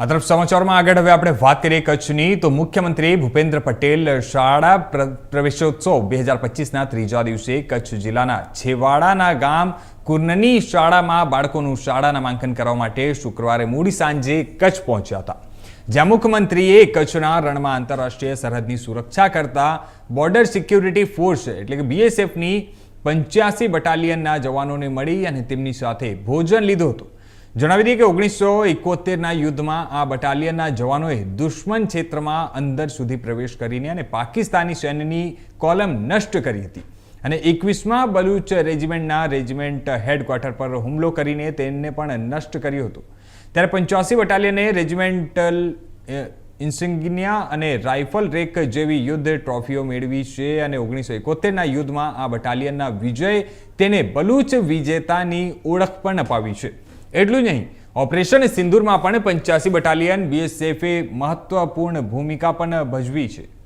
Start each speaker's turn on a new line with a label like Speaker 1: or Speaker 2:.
Speaker 1: આ તરફ સમાચારમાં આગળ હવે આપણે વાત કરીએ કચ્છની, તો મુખ્યમંત્રી ભૂપેન્દ્ર પટેલ શાળા પ્ર- પ્રવેશોત્સવ બે હજાર પચીસના ત્રીજા દિવસે કચ્છ જિલ્લાના છેવાડાના ગામ કુર્નની શાળામાં બાળકોનું શાળાના નામાંકન કરવા માટે શુક્રવારે મોડી સાંજે કચ્છ પહોંચ્યા હતા. જ્યાં મુખ્યમંત્રીએ કચ્છના રણમાં આંતરરાષ્ટ્રીય સરહદની સુરક્ષા કરતા બોર્ડર સિક્યુરિટી ફોર્સ એટલે કે બીએસએફની પંચ્યાસી બટાલિયનના જવાનોને મળી અને તેમની સાથે ભોજન લીધું હતું. જણાવી દઈએ કે ઓગણીસો એકોતેરના યુદ્ધમાં આ બટાલિયનના જવાનોએ દુશ્મન ક્ષેત્રમાં અંદર સુધી પ્રવેશ કરીને અને પાકિસ્તાની સૈન્યની કોલમ નષ્ટ કરી હતી. અને એકવીસમાં બલુચ રેજિમેન્ટના રેજિમેન્ટ હેડક્વાર્ટર પર હુમલો કરીને તેને પણ નષ્ટ કર્યું હતું. ત્યારે પંચ્યાસી બટાલિયને રેજિમેન્ટલ ઇન્સિગ્નિયા અને રાઇફલ રેક જેવી યુદ્ધ ટ્રોફીઓ મેળવી છે અને ઓગણીસો એકોતેરના યુદ્ધમાં આ બટાલિયનના વિજય તેને બલુચ વિજેતાની ઓળખ પણ અપાવી છે. એટલું જ નહીં. ઓપરેશન સિંદૂરમાં પણ પંચ્યાસી બટાલિયન બીએસએફે મહત્વપૂર્ણ ભૂમિકા પણ ભજવી છે.